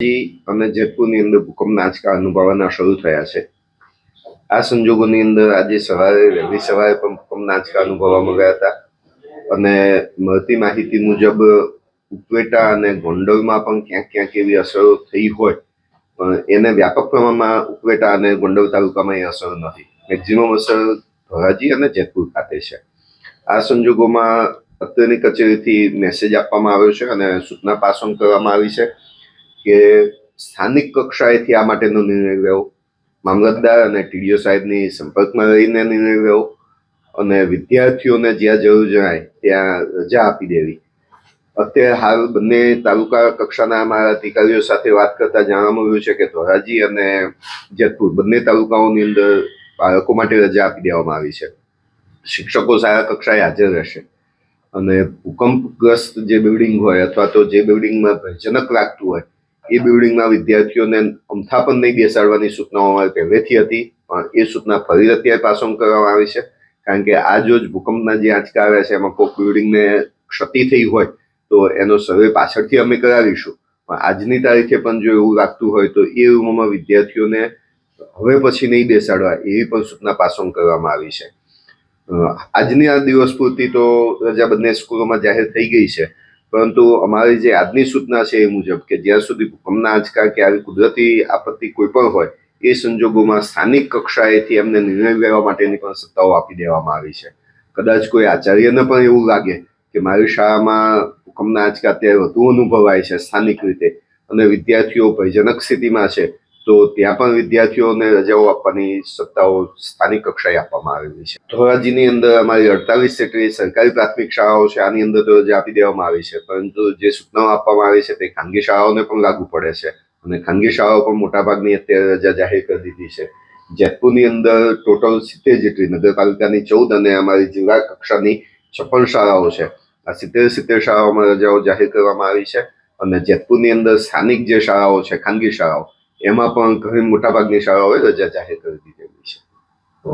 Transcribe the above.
અને જેતપુરની અંદર ભૂકંપના આંચકા અનુભવવાના શરૂ થયા છે. આ સંજોગોની અંદર આજે સવારે, વહેલી સવારે પણ ભૂકંપના આંચકા અનુભવવામાં ગયા હતા અને મળતી માહિતી મુજબ ઉપવેટા અને ગોંડલમાં પણ ક્યાંક ક્યાંક એવી અસરો થઈ હોય, પણ એને વ્યાપક પ્રમાણમાં ઉપવેટા અને ગોંડલ તાલુકામાં એ અસર નથી. મેક્ઝિમમ અસર ધોરાજી અને જેતપુર ખાતે છે. આ સંજોગોમાં અત્યારની કચેરીથી મેસેજ આપવામાં આવ્યો છે અને સૂચના પાસ કરવામાં આવી છે. કે સ્થાનિક કક્ષાએથી આ માટેનો નિર્ણય લેવો. મામલતદાર અને ટીડીઓ સાહેબની સંપર્કમાં રહીને નિર્ણય લેવો અને વિદ્યાર્થીઓને જ્યાં જરૂર જણાય ત્યાં રજા આપી દેવી. અત્યારે હાલ બંને તાલુકા કક્ષાના અમારા અધિકારીઓ સાથે વાત કરતા જાણવા મળ્યું છે કે ધોરાજી અને જેતપુર બંને તાલુકાઓની અંદર બાળકો માટે રજા આપી દેવામાં આવી છે. શિક્ષકો સારા કક્ષાએ હાજર રહેશે. અને ભૂકંપગ્રસ્ત જે બિલ્ડિંગ હોય અથવા તો જે બિલ્ડિંગમાં ભયજનક લાગતું હોય એ બિલ્ડિંગમાં વિદ્યાર્થીઓને અમથા પણ નહીં બેસાડવાની સૂચનાઓ અમારે પહેલેથી હતી, પણ એ સૂચના ફરી અત્યારે પાસ કરવામાં આવી છે. કારણ કે આ જો ભૂકંપના જે આંચકા આવ્યા છે, એમાં કોઈ બિલ્ડિંગને ક્ષતિ થઈ હોય, તો એનો સર્વે પાછળથી અમે કરાવીશું. પણ આજની તારીખે પણ જો એવું લાગતું હોય, તો એ રૂમોમાં વિદ્યાર્થીઓને હવે પછી નહીં બેસાડવા એવી પણ સૂચના પાસ કરવામાં આવી છે. આજની આ દિવસ પૂરતી તો રજા બંને સ્કૂલોમાં જાહેર થઈ ગઈ છે. પરંતુ અમારી જે આજની સૂચના છે એ મુજબ કે જ્યાં સુધી ભૂકંપના આંચકા કે આવી કુદરતી આપત્તિ કોઈ પણ હોય, એ સંજોગોમાં સ્થાનિક કક્ષાએથી એમને નિર્ણય લેવા માટેની પણ સત્તાઓ આપી દેવામાં આવી છે. કદાચ કોઈ આચાર્યને પણ એવું લાગે કે મારી શાળામાં ભૂકંપના આંચકા અત્યારે વધુ અનુભવાય છે સ્થાનિક રીતે અને વિદ્યાર્થીઓ ભયજનક સ્થિતિમાં છે તો ત્યાં પણ વિદ્યાર્થીઓને રજાઓ આપવાની સત્તાઓ સ્થાનિક કક્ષાએ આપવામાં આવેલી છે. ધોરાજીની અંદર અમારી અડતાલીસ જેટલી સરકારી પ્રાથમિક શાળાઓ છે, આની અંદર તો રજા આપી દેવામાં આવી છે, પરંતુ જે સૂચનાઓ આપવામાં આવી છે તે ખાનગી શાળાઓને પણ લાગુ પડે છે અને ખાનગી શાળાઓ પણ મોટાભાગની અત્યારે રજા જાહેર કરી દીધી છે. જેતપુરની અંદર ટોટલ સિત્તેર જેટલી નગરપાલિકાની ચૌદ અને અમારી જિલ્લા કક્ષાની છપ્પન શાળાઓ છે. આ સિત્તેર સિત્તેર શાળાઓમાં રજાઓ જાહેર કરવામાં આવી છે અને જેતપુરની અંદર સ્થાનિક જે શાળાઓ છે, ખાનગી શાળાઓ એમાં પણ ઘણી મોટાભાગની શાળાઓએ રજા જાહેર કરી દીધી